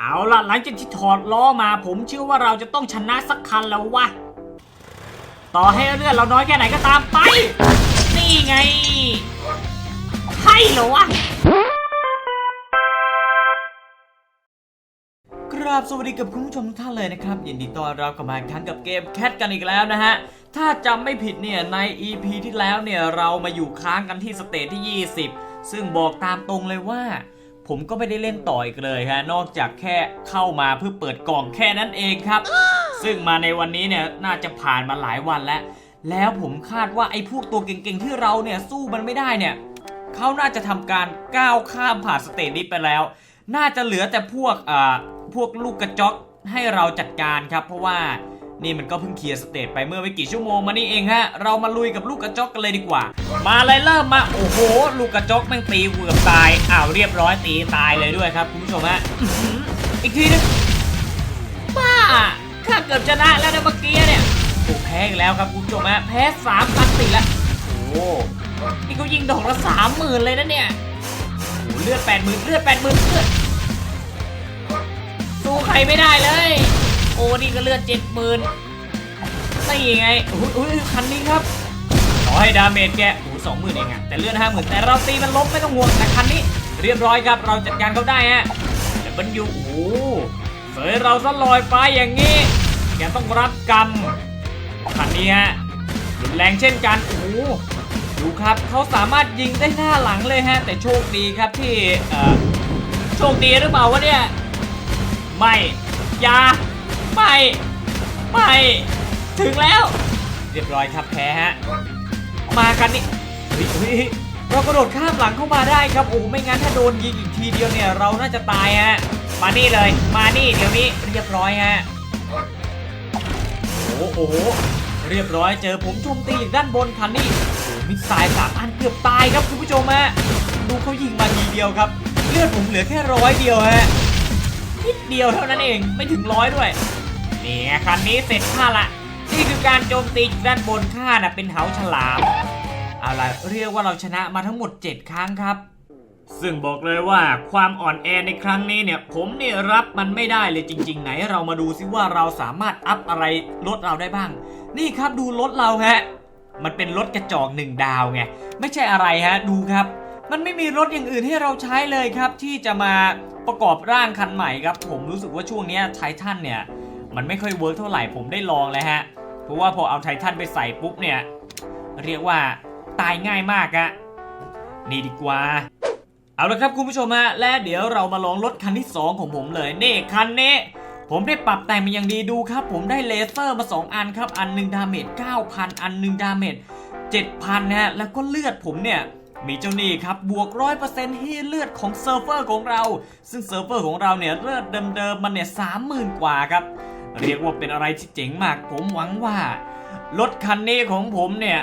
เอาล่ะหลังจากที่ถอดล้อมาผมเชื่อว่าเราจะต้องชนะสักคันแล้ววะต่อให้เลือดเราน้อยแค่ไหนก็ตามไป นี่ไงให้เหรอวะกราบสวัสดีกับคุณผู้ชมทุกท่านเลยนะครับ ยินดีต้อนรับกลับมาครั้งกับเกมแคทกันอีกแล้วนะฮะ ถ้าจำไม่ผิดเนี่ยใน EP ที่แล้วเนี่ยเรามาอยู่ค้างกันที่สเตจที่ 20 ซึ่งบอกตามตรงเลยว่า ผมก็ไม่ได้เล่นต่ออีกเลยฮะนอกจากแค่เข้ามาเพื่อเปิดกล่องแค่นั้นเองครับ ซึ่งมาในวันนี้เนี่ยน่าจะผ่านมาหลายวันแล้ว แล้วผมคาดว่าไอ้พวกตัวเก่งๆที่เราเนี่ยสู้มันไม่ได้เนี่ยเขาน่าจะทำการก้าวข้ามผ่านสเตจนี้ไปแล้ว น่าจะเหลือแต่พวกอ่าพวกลูกกระจอกให้เราจัดการครับ เพราะว่า นี่มันก็เพิ่งเคลียร์สเตจไปเมื่อไม่กี่ชั่วโมงมานี่เองฮะ เรามาลุยกับลูกกระจอกกันเลยดีกว่า มาเลยเริ่มมา โอ้โห ลูกกระจอกแม่งตีเกือบตาย อ้าวเรียบร้อยตีตายเลยด้วยครับคุณผู้ชมฮะอีกทีนึงบ้าข้าเกือบชนะแล้วนะเมื่อกี้เนี่ยโอ้แพ้อีกแล้วครับคุณผู้ชมฮะ แพ้สามพันติดแล้ว โอ้นี่เขายิงดอกละสามหมื่นเลยนะเนี่ยโอ้เลือดแปดหมื่นเลือดแปดหมื่นเลือดสู้ใครไม่ได้เลย โอ้นี่ก็เลือดเจ็ดหมื่นนี่ไงโอ้โหโอ้ยคันนี้ครับต่อให้ดาเมจแกโอ้สองหมื่นเองอะแต่เลือดห้าหมื่นแต่เราตีมันล้มไม่ต้องห่วงแต่คันนี้ เรียบร้อยครับเราจัดการเขาได้ฮะแต่บรรยูโอ้โหเสยเราซะลอยไปอย่างนี้แกต้องรับกรรมคันนี้ฮะรุนแรงเช่นกันโอ้โหดูครับเขาสามารถยิงได้หน้าหลังเลยฮะ แต่โชคดีครับที่เอ่อโชคดีหรือเปล่าวะเนี่ย ไม่อยา ไม่ไม่ถึงแล้ว เรียบร้อยครับแพ้ฮะมากันนี่เฮ้ยเฮ้ยเรากระโดดข้ามหลังเข้ามาได้ครับโอ้ไม่งั้นถ้าโดนยิงอีกทีเดียวเนี่ยเราน่าจะตายฮะมานี่เลย มานี่เดี๋ยวนี้เรียบร้อยฮะโอ้โหเรียบร้อยเจอผมโจมตีด้านบนคันนี้โอ้มิสไซล์สามอันเกือบตายครับคุณผู้ชมฮะดูเขายิงมาทีเดียวครับ เลือดผมเหลือแค่ร้อยเดียวฮะนิดเดียวเท่านั้นเองไม่ถึงร้อยด้วย นี่ไงคันนี้เสร็จข้าละ นี่คือการโจมตีด้านบนข้าน่ะเป็นเหาฉลาม เอาล่ะเรียกว่าเราชนะมาทั้งหมด 7 ครั้งครับ ซึ่งบอกเลยว่าความอ่อนแอในครั้งนี้เนี่ยผมเนี่ยรับมันไม่ได้เลยจริง ๆ ไหนเรามาดูซิว่าเราสามารถอัพอะไรรถเราได้บ้าง นี่ครับดูรถเราฮะ มันเป็นรถกระจอกหนึ่งดาวไงไม่ใช่อะไรฮะดูครับ มันไม่มีรถอย่างอื่นให้เราใช้เลยครับ ที่จะมาประกอบร่างคันใหม่ครับ ผมรู้สึกว่าช่วงนี้ไททันเนี่ย มันไม่ค่อยเวิร์กเท่าไหร่ผมได้ลองเลยฮะ เพราะว่าพอเอาไททันไปใส่ปุ๊บเนี่ย เรียกว่าตายง่ายมากอะนี่ดีกว่า เอาละครับคุณผู้ชมฮะ และเดี๋ยวเรามาลองรถคันที่ 2 ของผมเลยนี่คันนี้ผมได้ปรับแต่งมาอย่างดีดูครับ ผมได้เลเซอร์มา 2 อันครับ อันหนึ่งดาเมจ9,000 อันหนึ่งดาเมจ7,000นะฮะ แล้วก็เลือดผมเนี่ย มีเจ้านี่ครับ บวก100%ให้เลือดของเซิร์ฟเวอร์ของเรา ซึ่งเซิร์ฟเวอร์ของเราเนี่ย เลือดเดิมๆมันเนี่ย30,000กว่าครับ เรียกว่าเป็นอะไรที่เจ๋งมาก ผมหวังว่ารถคันนี้ของผมเนี่ย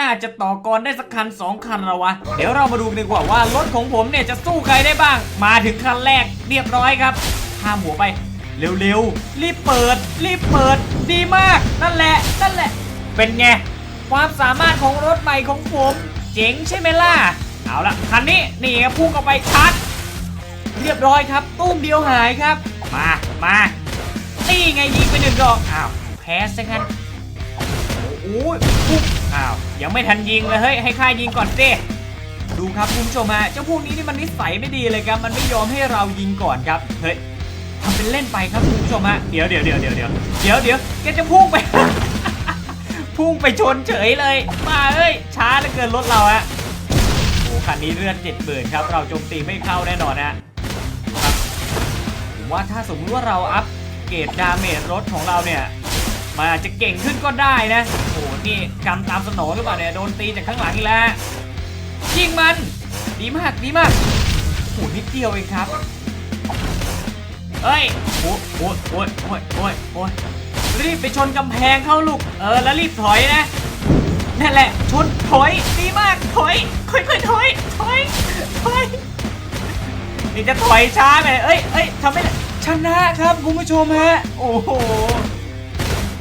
น่าจะต่อกรได้สักคันสองคันแล้ววะ เดี๋ยวเรามาดูกันดีกว่าว่ารถของผมเนี่ยจะสู้ใครได้บ้าง มาถึงคันแรกเรียบร้อยครับข้ามหัวไป เร็วๆ รีบเปิด รีบเปิด ดีมาก นั่นแหละ นั่นแหละ เป็นไง ความสามารถของรถใหม่ของผม เจ๋งใช่ไหมล่ะ เอาละคันนี้นี่ครับพุ่งเข้าไปชัด เรียบร้อยครับ ตุ้มเดียวหายครับ มา มา นี่ไงยิงไปหนึ่งดอก อ้าวแพ้ซะงั้นโอ้ยปุ๊บอ้าวยังไม่ทันยิงเลยเฮ้ยให้ข้ายิงก่อนสิดูครับคุณผู้ชมฮะเจ้าพวกนี้นี่มันนิสัยไม่ดีเลยครับมันไม่ยอมให้เรายิงก่อนครับเฮ้ยทำเป็นเล่นไปครับคุณผู้ชมฮะเดี๋ยวเดี๋ยวเดี๋ยวเดี๋ยวเดี๋ยวเดี๋ยวเดี๋ยวแกจะพุ่งไป พุ่งไปชนเฉยเลยมาเอ้ยช้าเหลือเกินรถเราฮะโอ้คันนี้เลือดเจ็ดเบิร์นครับเราโจมตีไม่เข้าแน่นอนฮะครับผมว่าถ้าสมมติว่าเราอัพ เกรดดาเมจรถของเราเนี่ยมันอาจจะเก่งขึ้นก็ได้นะโอ้โหนี่กำตามสนองหรือเปล่าเนี่ยโดนตีจากข้างหลังอีกแล้วยิงมันดีมากดีมากโอ้โหนิดเดียวเองครับเฮ้ยโอ้โหโอ้ยโอ้ยโอ้ยโอ้ยรีบไปชนกำแพงเข้าลูกเออแล้วรีบถอยนะนั่นแหละชนถอยดีมากถอยค่อยๆถอยถอยถอยนี่จะถอยช้าไปเอ้ยเอ้ยทำไม่ได้ ชนะครับคุณผู้ชมฮะ โอ้โห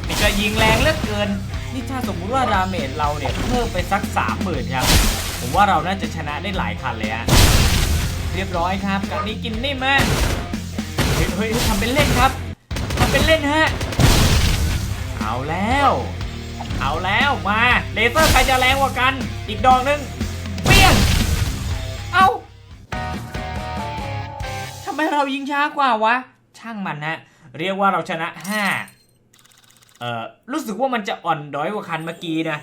นี่ก็ยิงแรงเหลือเกิน นี่ถ้าสมมุติว่าดาเมจเราเนี่ยเพิ่มไปสักสามหมื่นครับ ผมว่าเราน่าจะชนะได้หลายคันเลยฮะ เรียบร้อยครับกันนี้กินนิ่มมาเฮ้ยเฮ้ยทำเป็นเล่นครับทำเป็นเล่นฮะ เอาแล้ว เอาแล้วมา เลเซอร์ใครจะแรงกว่ากัน อีกดอกนึงเปี้ยง เอาทำ ไมเรายิงช้ากว่าวะ ช่างมันฮะเรียกว่าเราชนะ5เอ่อ รู้สึกว่ามันจะอ่อนด้อยกว่าคันเมื่อกี้นะ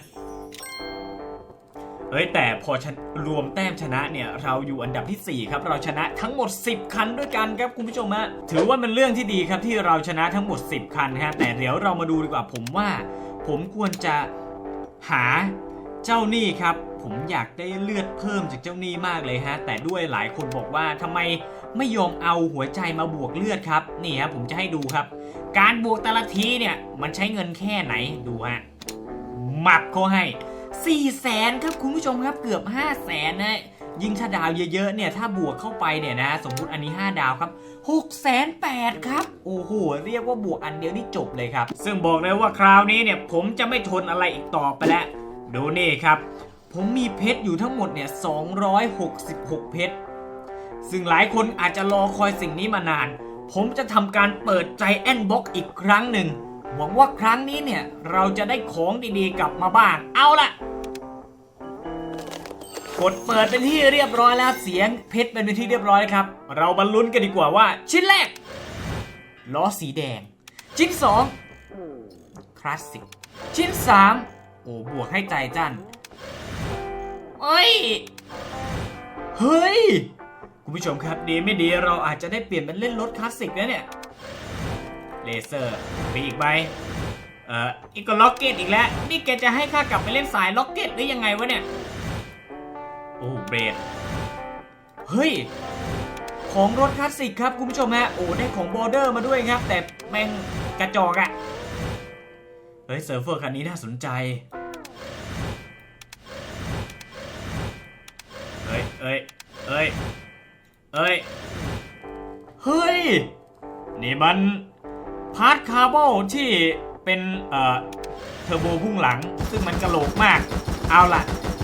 เฮ้ย แต่พอชรวมแต้มชนะเนี่ย เราอยู่อันดับทีสี่ 4 ครับ เราชนะทั้งหมด 10 คันด้วยกันครับคุณผู้ชมฮะ ถือว่าเป็นเรื่องที่ดีครับที่เราชนะทั้งหมด 10 คันฮะ แต่เดี๋ยวเรามาดูดีกว่าผมว่า ผมควรจะหาเจ้าหนี้ครับ ผมอยากได้เลือดเพิ่มจากเจ้าหนี้มากเลยฮะ แต่ด้วยหลายคนบอกว่าทำไมไม่ยอมเอาหัวใจมาบวกเลือดครับ นี่ฮะผมจะให้ดูครับ การบวกแต่ละทีเนี่ยมันใช้เงินแค่ไหนดูฮะหมับเขาให้4แสนครับคุณผู้ชมครับเกือบ5แสนนะยิ่งถ้าดาวเยอะๆเนี่ยถ้าบวกเข้าไปเนี่ยนะ สมมุติอันนี้ 5 ดาวครับ6แสน8ครับ โอ้โห เรียกว่าบวกอันเดียวนี่จบเลยครับ ซึ่งบอกเลยว่าคราวนี้เนี่ยผมจะไม่ทนอะไรอีกต่อไปแล้ว ดูนี่ครับ ผมมีเพชรอยู่ทั้งหมดเนี่ย 266 เพชร ซึ่งหลายคนอาจจะรอคอยสิ่งนี้มานาน ผมจะทำการเปิดใจแอนบ็อกอีกครั้งหนึ่ง หวังว่าครั้งนี้เนี่ย เราจะได้ของดีๆกลับมาบ้าง เอาละกดเปิดเป็นที่เรียบร้อยแล้วเสียงเพชรเป็นที่เรียบร้อยครับ เราบรรลุนกันดีกว่าว่า ชิ้นแรกล้อสีแดง ชิ้นสองคลาสสิก ชิ้นสามโอ้บวกให้ใจจัน เอ้ย เฮ้ย คุณผู้ชมครับดีไม่ดีเราอาจจะได้เปลี่ยนเป็นเล่นรถคลาสสิกแล้วเนี่ย เลเซอร์มีอีกใบ เอ่ออีกก็ล็อกเก็ตอีกแล้ว นี่แกจะให้ข้ากลับไปเล่นสายล็อกเก็ตหรือยังไงวะเนี่ย โอ้เบรด เฮ้ย ของรถคลาสสิกครับคุณผู้ชมฮะ โอ้ได้ของบอร์เดอร์มาด้วยครับ แต่แม่งกระจอกอะเฮ้ยเซิร์ฟเวอร์คันนี้น่าสนใจ เอ้ยเอ้ยเอ้ยเอ้ย เฮ้ย นี่มัน พาร์ทคาร์บอนที่เป็น เอ่อ เทอร์โบพุ่งหลัง ซึ่งมันกระโหลกมาก เอาล่ะ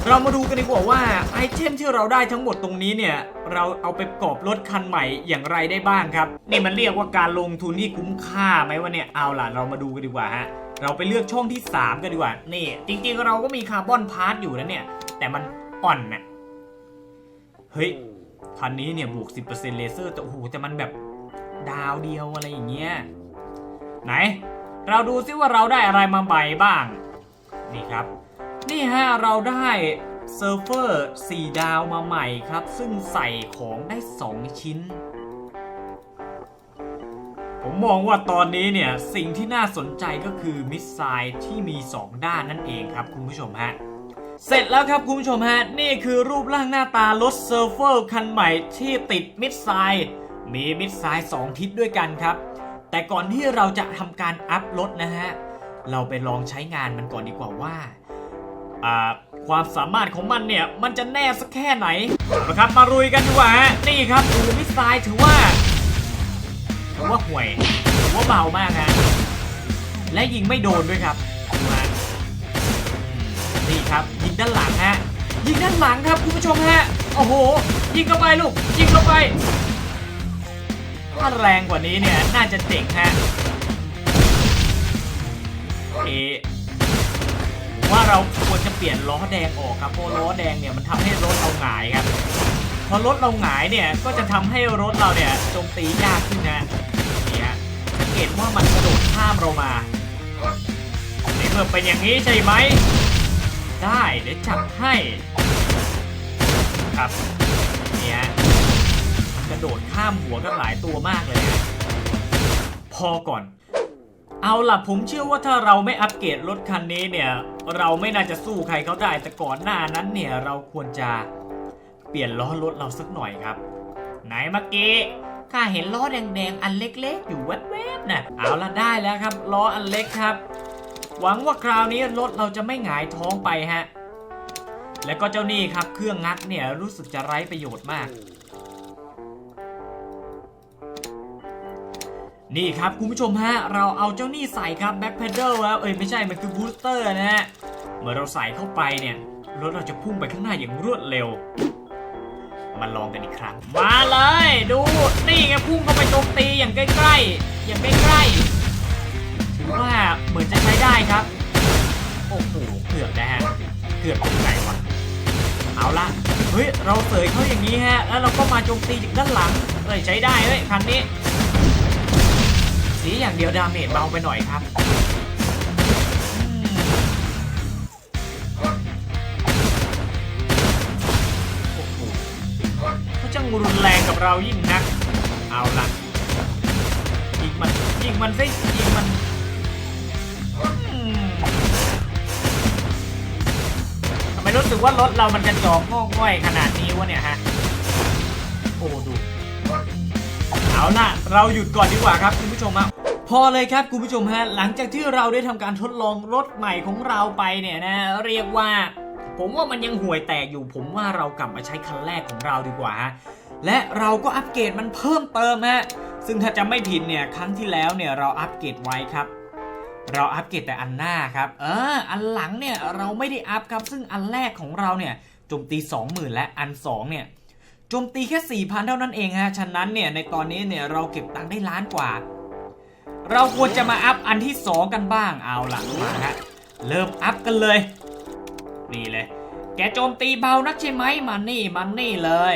เรามาดูกันดีกว่าว่าไอเทมที่เราได้ทั้งหมดตรงนี้เนี่ย เราเอาไปประกอบรถคันใหม่อย่างไรได้บ้างครับ นี่มันเรียกว่าการลงทุนที่คุ้มค่าไหมวะเนี่ย เอาล่ะ เรามาดูกันดีกว่าฮะ เราไปเลือกช่องที่ 3 กันดีกว่า นี่ จริงๆเราก็มีคาร์บอนพาร์ทอยู่นะเนี่ย แต่มันอ่อนน่ะ เฮ้ยคันนี้เนี่ยบวก 10%เลเซอร์แต่โอ้โหแต่มันแบบดาวเดียวอะไรอย่างเงี้ยไหน เราดูซิว่าเราได้อะไรมาใบบ้าง นี่ครับ นี่ฮะเราได้เซิร์ฟเวอร์4ดาวมาใหม่ครับ ซึ่งใส่ของได้ 2 ชิ้น ผมมองว่าตอนนี้เนี่ย สิ่งที่น่าสนใจก็คือมิสไซล์ที่มี 2 ด้านนั่นเองครับคุณผู้ชมฮะ เสร็จแล้วครับคุณผู้ชมฮะ นี่คือรูปร่างหน้าตารถเซิร์ฟเวอร์คันใหม่ที่ติดมิดไซล์มีมิดไซล์2ทิศด้วยกันครับ แต่ก่อนที่เราจะทำการอัพรถนะฮะ เราไปลองใช้งานมันก่อนดีกว่าว่าความสามารถของมันเนี่ย มันจะแน่สักแค่ไหนนะครับมารุยกันดีกว่าฮะนี่ครับดูมิสไซล์ถือว่าถือว่าห่วยถือว่าเบามากฮะและยิงไม่โดนด้วยครับ ครับยิงด้านหลังฮะยิงด้านหลังครับคุณผู้ชมฮะโอ้โห ยิงเข้าไปลูกยิงเข้าไปถ้าแรงกว่านี้เนี่ยน่าจะเจ๋งฮะเอว่าเราควรจะเปลี่ยนล้อแดงออกครับเพราะล้อแดงเนี่ยมันทำให้รถเราหงายครับพอรถเราหงายเนี่ยก็จะทำให้รถเราเนี่ยโจมตียากขึ้นนะนี่ฮะสังเกตว่ามันกระโดดข้ามเรามาในเมื่อเป็นอย่างนี้ใช่ไหม ได้เดี๋ยวจับให้ ครับเนี่ยมันกระโดดข้ามหัวกันหลายตัวมากเลยนะพอก่อนเอาล่ะผมเชื่อว่าถ้าเราไม่อัปเกรดรถคันนี้เนี่ย เราไม่น่าจะสู้ใครเขาได้แต่ก่อนหน้านั้นเนี่ยเราควรจะเปลี่ยนล้อรถเราสักหน่อยครับ ไหนเมื่อกี้ข้าเห็นล้อแดงๆ อันเล็กๆ อยู่แวบๆน่ะเอาละได้แล้วครับ ล้ออันเล็กครับ หวังว่าคราวนี้รถเราจะไม่หงายท้องไปฮะ แล้วก็เจ้านี่ครับ เครื่องงัดเนี่ยรู้สึกจะไร้ประโยชน์มาก นี่ครับคุณผู้ชมฮะ เราเอาเจ้านี่ใส่ครับแบ็คเพดเดิลแล้วเอ้ยไม่ใช่ มันคือบูสเตอร์นะฮะ เมื่อเราใส่เข้าไปเนี่ย รถเราจะพุ่งไปข้างหน้าอย่างรวดเร็ว มาลองกันอีกครั้ง มาเลย ดู นี่ไงพุ่งเข้าไปโจมตีอย่างใกล้ๆ อย่างใกล้ๆ ว่าเหมือนจะใช้ได้ครับ โอ้โหเกือบนะฮะเกือบเป็นไงวะเอาละเฮ้ยเราเสยเขาอย่างนี้ฮะแล้วเราก็มาโจมตีจากด้านหลังเอ้ยใช้ได้เลยคันนี้สีอย่างเดียวดาเมจเบาไปหน่อยครับโอ้โหเขาจะรุนแรงกับเรายิ่งนัก เอาละยิงมันยิงมันสิยิงมัน รู้สึกว่ารถเรามันกระจอกงอกง่อยขนาดนี้วะเนี่ยฮะ โอ้ดูเอาล่ะ เราหยุดก่อนดีกว่าครับคุณผู้ชมครับพอเลยครับคุณผู้ชมฮะหลังจากที่เราได้ทำการทดลองรถใหม่ของเราไปเนี่ยนะเรียกว่า ผมว่ามันยังห่วยแตกอยู่ ผมว่าเรากลับมาใช้คันแรกของเราดีกว่าฮะและเราก็อัปเกรดมันเพิ่มเติมฮะซึ่งถ้าจะไม่ผิดเนี่ยครั้งที่แล้วเนี่ยเราอัปเกรดไว้ครับ เราอัปเกรดแต่อันหน้าครับ เออ อันหลังเนี่ยเราไม่ได้อัพครับ ซึ่งอันแรกของเราเนี่ยโจมตี 20,000 และอัน 2 เนี่ยโจมตีแค่ 4,000 เท่านั้นเองฮะ ฉะนั้นเนี่ยในตอนนี้เนี่ยเราเก็บตังค์ได้ล้านกว่า เราควรจะมาอัพอันที่ 2 กันบ้าง เอาหล่ะมาฮะ เริ่มอัพกันเลย นี่เลย แกโจมตีเบานักใช่ไหมมันนี่มันนี่เลย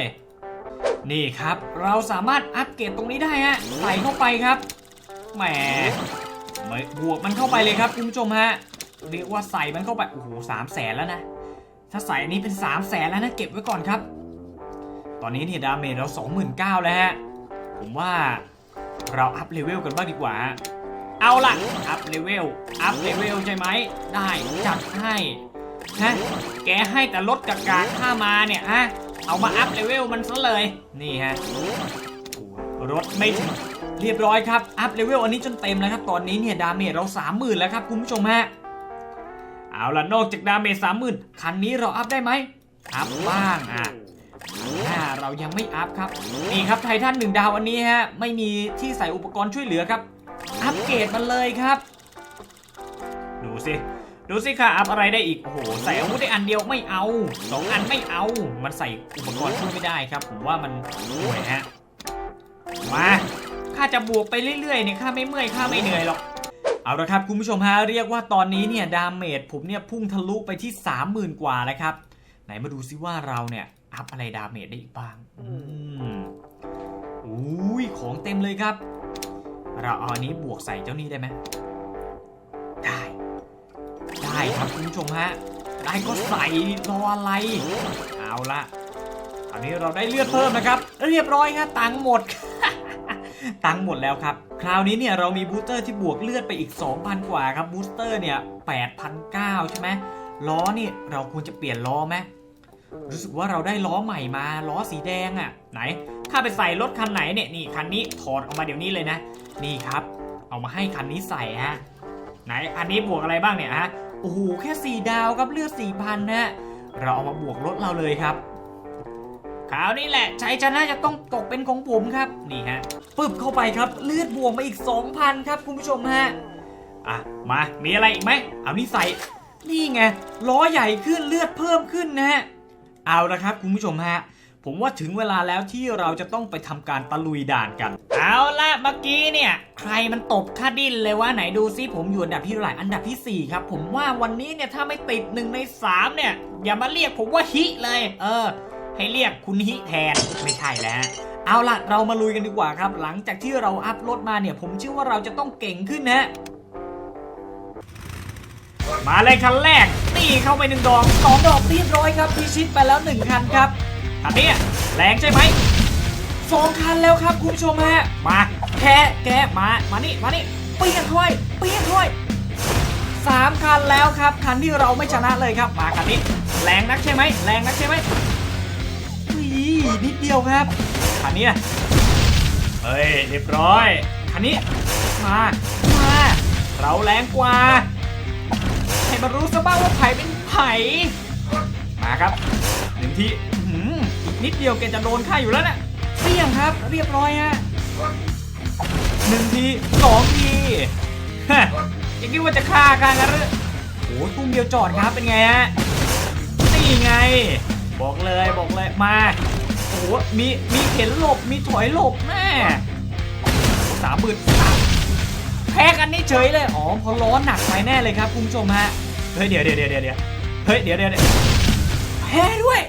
นี่ครับ เราสามารถอัพเกรดตรงนี้ได้ฮะ ใส่เข้าไปครับ แหม ไม่บวกมันเข้าไปเลยครับคุณผู้ชมฮะเรียกว่าใส่มันเข้าไปโอ้โหสามแสนแล้วนะถ้าใส่อันนี้เป็น3 0 0แสนแล้วนะเก็บไว้ก่อนครับ ตอนนี้เนี่ยดาเมจเรา29,000แล้วฮะผมว่าเราอัพเลเวลกันบ้างดีกว่า เอาล่ะอัพเลเวลอัพเลเวลใช่ไหมได้จัดให้ฮะแกให้แต่ลดกาการค่ามาเนี่ยฮะเอามาอัพเลเวลมันซะเลยนี่ฮะรถไม่ถึง เรียบร้อยครับ อัพเลเวลอันนี้จนเต็มแล้วครับ ตอนนี้เนี่ยดาเมจเรา 30,000 แล้วครับคุณผู้ชมฮะ เอาล่ะ นอกจากดาเมจ30,000 คันนี้เราอัพได้ไหม อัพบ้างอะอ่าเรายังไม่อัพครับ นี่ครับไททันหนึ่งดาวอันนี้ฮะ ไม่มีที่ใส่อุปกรณ์ช่วยเหลือครับ อัพเกรดมันเลยครับ ดูสิดูสิค่ะอัพอะไรได้อีก โอ้โห ใส่อาวุธได้อันเดียวไม่เอาสองอันไม่เอา มันใส่อุปกรณ์ช่วยไม่ได้ครับ ผมว่ามันห่วยฮะ มา ข้าจะบวกไปเรื่อยๆเนี่ยข้าไม่เมื่อยข้าไม่เหนื่อยหรอก เอาละครับคุณผู้ชมฮะเรียกว่าตอนนี้เนี่ยดาเมจผมเนี่ยพุ่งทะลุไปที่ 30,000 กว่าแล้วครับ ไหนมาดูซิว่าเราเนี่ยอัพอะไรดาเมจได้อีกบ้าง อืมอุ้ยของเต็มเลยครับ เราเอาอันนี้บวกใส่เจ้านี้ได้ไหมได้ ได้ครับคุณผู้ชมฮะ ได้ก็ใส่รออะไร เอาละอันนี้เราได้เลือดเพิ่มนะครับ เรียบร้อยครับตังค์หมด ตังหมดแล้วครับ คราวนี้เนี่ยเรามีบูสเตอร์ที่บวกเลือดไปอีก 2,000 กว่าครับบูสเตอร์เนี่ย8,900ใช่ไหมล้อนี่เราควรจะเปลี่ยนล้อไหมรู้สึกว่าเราได้ล้อใหม่มาล้อสีแดงอะ่ะ ไหนข้าไปใส่รถคันไหนเนี่ยนี่คันนี้ถอดออกมาเดี๋ยวนี้เลยนะ นี่ครับ เอามาให้คันนี้ใส่ฮะไหนอันนี้บวกอะไรบ้างเนี่ยฮะโอ้โหแค่4ดาวครับเลือด4,000นะเราเอามาบวกรถเราเลยครับ คราวนี้แหละชัยชนะจะต้องตกเป็นของผมครับนี่ฮะปึ๊บเข้าไปครับเลือดบวกมาอีก 2,000 ครับคุณผู้ชมฮะอะมามีอะไรอีกไหมเอานี่ใส่นี่ไงล้อใหญ่ขึ้นเลือดเพิ่มขึ้นนะฮะเอาละครับคุณผู้ชมฮะผมว่าถึงเวลาแล้วที่เราจะต้องไปทำการตะลุยด่านกัน เอาละเมื่อกี้เนี่ย ใครมันตบค่าดิ้นเลยว่าไหนดูซิผมอยู่อันดับที่เท่าไหร่อันดับทีสี่4 ครับ ผมว่าวันนี้เนี่ยถ้าไม่ติดหนึ่งในสามเนี่ยอย่ามาเรียกผมว่าฮิเลย เออ ให้เรียกคุณฮิแทนไม่ใช่แล้วฮะเอาล่ะเรามาลุยกันดีกว่าครับ หลังจากที่เราอัพรถมาเนี่ย ผมเชื่อว่าเราจะต้องเก่งขึ้นนะ มาเลยคันแรกนี่เข้าไปหนึ่งดอกสองดอกเรียบร้อยครับพิชิตไปแล้วหนึ่งคันครับคันนี้แรงใช่ไหมสองคันแล้วครับคุณผู้ชมฮะมาแค่แกะมามานี่มานี่เปียกถ้วยเปียกถ้วยสามคันแล้วครับคันที่เราไม่ชนะเลยครับมาคันนี้ แรงนักใช่ไหมแรงนักใช่ไหม นิดเดียวครับคันนี้เฮ้ยเรียบร้อยคันนี้มามาเราแรงกว่าให้มันรู้ซะบ้างว่าไผ่เป็นไผ่มาครับหนึ่งทีอื้อหืออีกนิดเดียวแกจะโดนฆ่าอยู่แล้วนะ่ะเปี้ยงครับเรียบร้อยฮะหนึ่งทีสองทีฮะยังคิดว่าจะฆ่ากันกันหรือโอ้ตุ้มเดียวจอดครับเป็นไงฮะนี่ไง บอกเลยบอกเลยมา อ้โหมีมีเข็นหลบมีถอยหลบแม่สามหมื่นแพ้กันนี่เฉยเลยอ๋อเพอล้อหนักไปแน่เลยครับคุณผู้ชมฮะเฮ้ยเดี๋ยวเดี๋ยวเดี๋ยวเดี๋ยวเฮ้ยเดี๋ยวเดี๋ยวแพ้ด้วย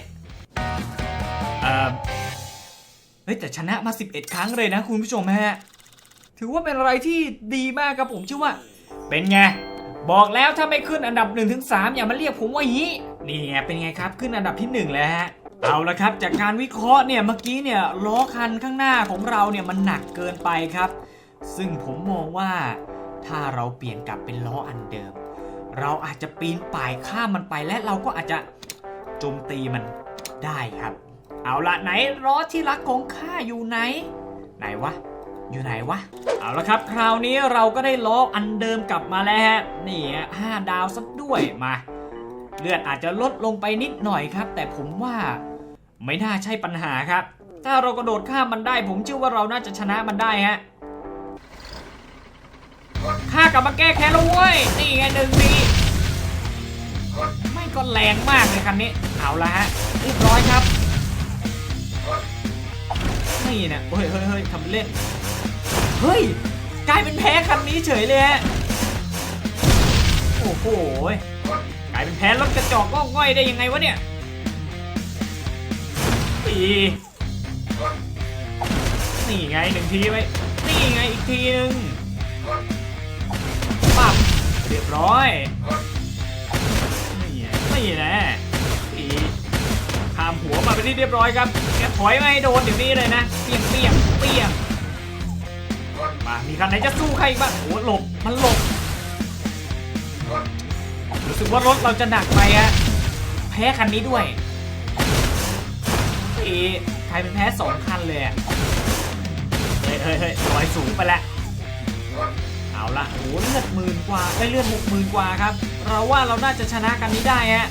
เอ่อเฮ้ยแต่ชนะมา 11 ครั้งเลยนะคุณผู้ชมฮะถือว่าเป็นอะไรที่ดีมากครับผมเชื่อว่า เป็นไงบอกแล้วถ้าไม่ขึ้นอันดับ1นถึงสอย่ามาเรียกผมว่ายี้นี่ไงเป็นไงครับขึ้นอันดับที่1แล้วฮะ เอาละครับ จากการวิเคราะห์เนี่ยเมื่อกี้เนี่ยล้อคันข้างหน้าของเราเนี่ยมันหนักเกินไปครับ ซึ่งผมมองว่าถ้าเราเปลี่ยนกลับเป็นล้ออันเดิม เราอาจจะปีนป่ายข้ามมันไปและเราก็อาจจะโจมตีมันได้ครับ เอาละไหนล้อที่รักของข้าอยู่ไหน ไหนวะอยู่ไหนวะ เอาละครับ คราวนี้เราก็ได้ล้ออันเดิมกลับมาแล้วฮะนี่ฮะห้าดาวสักด้วยมา เลือดอาจจะลดลงไปนิดหน่อยครับ แต่ผมว่า ไม่น่าใช่ปัญหาครับ ถ้าเรากระโดดข้ามมันได้ ผมเชื่อว่าเราน่าจะชนะมันได้ฮะข้ากลับมาแก้แค้นแล้วเว้ย นี่ไงหนึ่งทีไม่ก็แรงมากเลยคันนี้ เอาละฮะเรียบร้อยครับ นี่นะเฮ้ยเฮ้ยเฮ้ยทำเล่น เฮ้ย กลายเป็นแพ้คันนี้เฉยเลยฮะ โอ้โห กลายเป็นแพ้รถกระจอกก็ง่อยได้ยังไงวะเนี่ย ตีนี่ไงหนึ่งทีไว้นี่ไงอีกทีหนึ่งปั๊บเรียบร้อยนี่ไงนี่แนะตีข้ามหัวมาไปนที่เรียบร้อยครับแกถอยมาให้โดนเดี๋ยวนี้เลยนะเปี้ยงเปี้ยงเปี้ยงมามีคันไหนจะสู้ใครอีกบ้างโอ้หลบมันหลบรู้สึกว่ารถเราจะหนักไปอะแพ้คันนี้ด้วย เอ๊ะใครเป็นแพ้สองคันเลยอะเฮ้ยเฮ้ยเฮ้ยลอยสูงไปแล้วเอาละโอ้โหเลือดหมื่นกว่าได้ยเลือดหกหมื่นกว่าครับ เราว่าเราน่าจะชนะกันนี้ได้ฮะ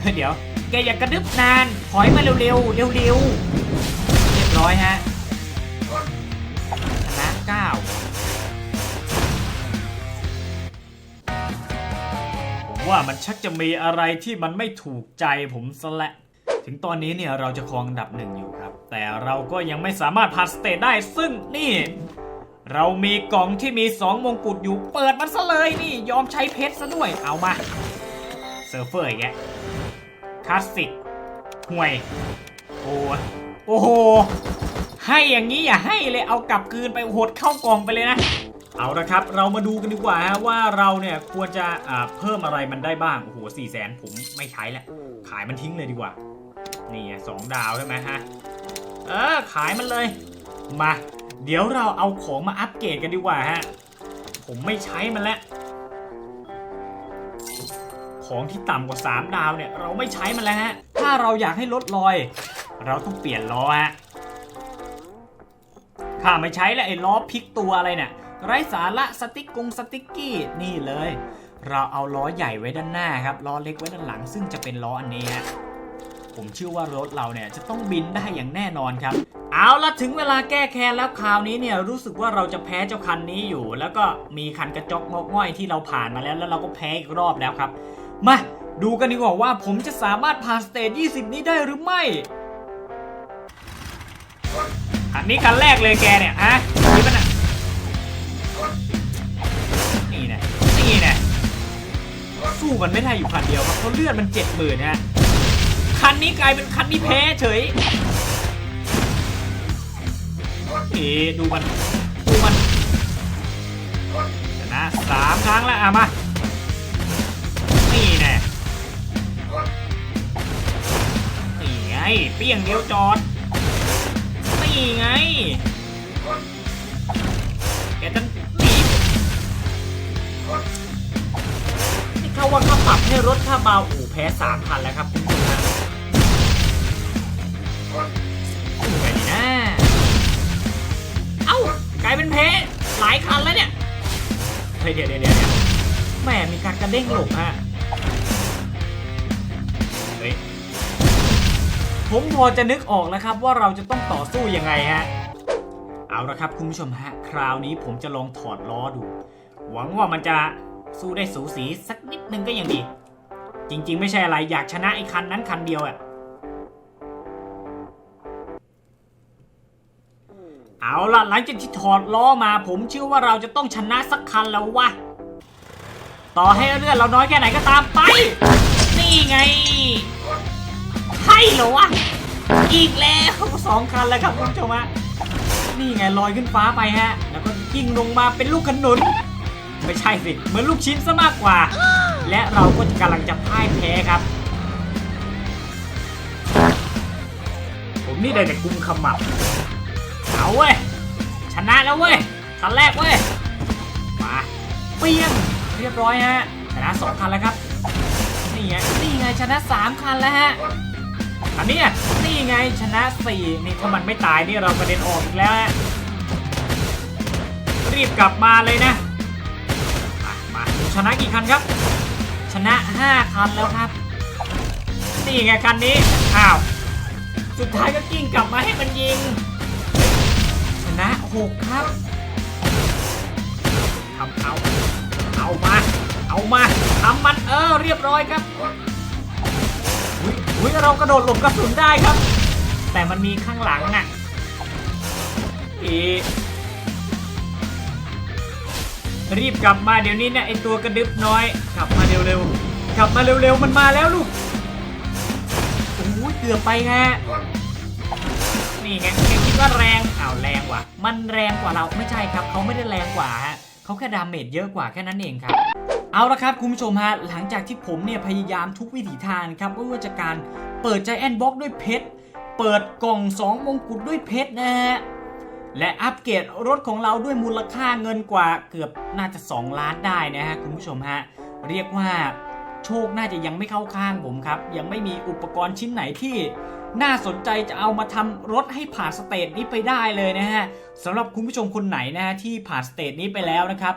เฮ้ยเดี๋ยว แกอย่ากระดึบนานถอยมาเร็วๆเร็วๆเรียบร้อยฮะชนะเก้าผมว่ามันชักจะมีอะไรที่มันไม่ถูกใจผมซะและ ถึงตอนนี้เนี่ยเราจะครองอันดับหนึ่งอยู่ครับ แต่เราก็ยังไม่สามารถผ่านสเตจได้ซึ่งนี่ เรามีกล่องที่มี 2 มงกุฎอยู่เปิดมันซะเลยนี่ ยอมใช้เพชรซะด้วยเอามาเซิร์ฟเฟอร์อย่างเงี้ยคลาสสิกห่วยโอ้โอ้โหให้อย่างนี้อย่าให้เลยเอากลับคืนไปหดเข้ากล่องไปเลยนะเอาละครับ เรามาดูกันดีกว่าฮะว่าเราเนี่ยควรจะเพิ่มอะไรมันได้บ้าง โอ้โหสี่แสนผมไม่ใช้แล้ว ขายมันทิ้งเลยดีกว่า นี่ไงสองดาวใช่ไหมฮะ เออ ขายมันเลย มา เดี๋ยวเราเอาของมาอัปเกรดกันดีกว่าฮะ ผมไม่ใช้มันแล้ว ของที่ต่ำกว่า 3 ดาวเนี่ย เราไม่ใช้มันแล้วฮะ ถ้าเราอยากให้ลดรอย เราต้องเปลี่ยนล้อฮะข้าไม่ใช้แล้วไอ้ล้อพลิกตัวอะไรเนี่ยไร้สาระสติ๊กกงสติ๊กกี้นี่เลย เราเอาล้อใหญ่ไว้ด้านหน้าครับล้อเล็กไว้ด้านหลัง ซึ่งจะเป็นล้ออันนี้ฮะ ผมเชื่อว่ารถเราเนี่ยจะต้องบินได้อย่างแน่นอนครับ เอาละถึงเวลาแก้แค้นแล้วคราวนี้เนี่ยรู้สึกว่าเราจะแพ้เจ้าคันนี้อยู่ แล้วก็มีคันกระจกงอกง่อยที่เราผ่านมาแล้วแล้วเราก็แพ้อีกรอบแล้วครับ มาดูกันดีกว่าว่าผมจะสามารถผ่านสเตจ20 นี้ได้หรือไม่คันนี้คันแรกเลยแกเนี่ยฮะนี่มันอะนี่นะนี่นะสู้มันไม่ได้อยู่คันเดียวครับเพราะเลือดมันเจ็ดหมื่นฮะ คันนี้กลายเป็นคันที่แพ้เฉยเอ๊ดูมันดูมันชนะสามครั้งแล้วอะมานี่แน่นี่ไงเปี้ยงเดียวจอดนี่ไงแกจะหนีนี่เขาว่าค่าปรับให้รถค่าเบาอู่แพ้สามพันแล้วครับ กลายเป็นเพหลายคันแล้วเนี่ยเฮ้ยเดี๋ยวเดี๋ยวเดี๋ยวแหม่มีการกระเด้งหลบฮะเฮ้ยผมพอจะนึกออกแล้วครับว่าเราจะต้องต่อสู้ยังไงฮะเอาละครับคุณผู้ชมฮะคราวนี้ผมจะลองถอดล้อดู หวังว่ามันจะสู้ได้สูสีสักนิดนึงก็ยังดี จริง ๆ ไม่ใช่อะไรอยากชนะไอ้คันนั้นคันเดียวอะ เอาล่ะหลังจากที่ถอดล้อมา ผมเชื่อว่าเราจะต้องชนะสักคันแล้ววะ ต่อให้เลือดเราน้อยแค่ไหนก็ตามไป นี่ไงใช่เหรอวะ อีกแล้วสองคันแล้วครับคุณผู้ชมฮะ นี่ไงลอยขึ้นฟ้าไปฮะ แล้วก็กิ้งลงมาเป็นลูกขนุน ไม่ใช่สิ เหมือนลูกชิ้นซะมากกว่า และเราก็กำลังจะพ่ายแพ้ครับ ผมนี่ได้แต่กุมขมับ เอาเว้ย ชนะแล้วเว้ยคันแรกเว้ย มาเปี้ยงเรียบร้อยฮะ ชนะสองคันแล้วครับ นี่ไง นี่ไงชนะสามคันแล้วฮะ อันนี้นี่ไงชนะสี่นี่ถ้ามันไม่ตายนี่เรากระเด็นออกอีกแล้วฮะ รีบกลับมาเลยนะ มามาดูชนะกี่คันครับ ชนะ5คันแล้วครับ นี่ไงคันนี้ อ้าว สุดท้ายก็กิ้งกลับมาให้มันยิง 6 ครับทำเอา เอามา เอามาทำมันเออเรียบร้อยครับอุ๊ยอุ๊ยเรากระโดดหลบกระสุนได้ครับ แต่มันมีข้างหลังอะอีรีบกลับมาเดี๋ยวนี้นะไอตัวกระดึบน้อย กลับมาเร็วๆกลับมาเร็วๆมันมาแล้วลูกโอ้ยเกือบไปฮะ นี่ไงแกคิดว่าแรงอ้าวแรงว่ะ มันแรงกว่าเราไม่ใช่ครับเขาไม่ได้แรงกว่าฮะเขาแค่ดาเมจเยอะกว่าแค่นั้นเองครับเอาละครับคุณผู้ชมฮะหลังจากที่ผมเนี่ยพยายามทุกวิถีทางครับไม่ว่าจะการเปิดใจแอนบ็อกด้วยเพชรเปิดกล่อง 2 มงกุฎด้วยเพชรนะฮะและอัปเกรดรถของเราด้วยมูลค่าเงินกว่าเกือบน่าจะ 2 ล้านได้นะฮะคุณผู้ชมฮะเรียกว่าโชคน่าจะยังไม่เข้าข้างผมครับ ยังไม่มีอุปกรณ์ชิ้นไหนที่ น่าสนใจจะเอามาทำรถให้ผ่านสเตจนี้ไปได้เลยนะฮะสำหรับคุณผู้ชมคนไหนนะฮะที่ผ่านสเตจนี้ไปแล้วนะครับ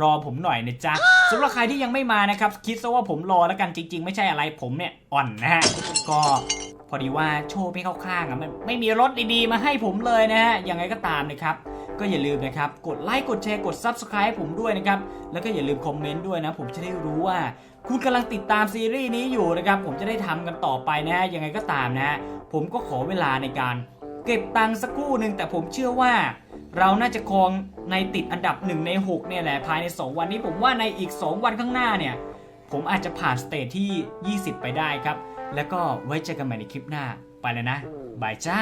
รอผมหน่อยนะจ๊ะสำหรับใครที่ยังไม่มานะครับ คิดซะว่าผมรอแล้วกันจริง ๆ ไม่ใช่อะไรผมเนี่ยอ่อนนะฮะก็พอดีว่าโชว์ไม่เข้าข้างอะมันไม่มีรถดีๆ มาให้ผมเลยนะฮะยังไงก็ตามนะครับ ก็อย่าลืมนะครับ กดไลค์กดแชร์กด Subscribe ให้ผมด้วยนะครับ แล้วก็อย่าลืมคอมเมนต์ด้วยนะ ผมจะได้รู้ว่า คุณกำลังติดตามซีรีส์นี้อยู่นะครับ ผมจะได้ทำกันต่อไปนะฮะยังไงก็ตามนะฮะผมก็ขอเวลาในการ เก็บตังค์สักครู่หนึ่งแต่ผมเชื่อว่า เราน่าจะครองในติดอันดับ1ใน6เนี่ยแหละภายใน 2 วันนี้ผมว่าในอีก 2 วันข้างหน้าเนี่ย ผมอาจจะผ่านสเตจที่ 20 ไปได้ครับ แล้วก็ไว้เจอกันใหม่ในคลิปหน้าไปแล้วนะบายจ้า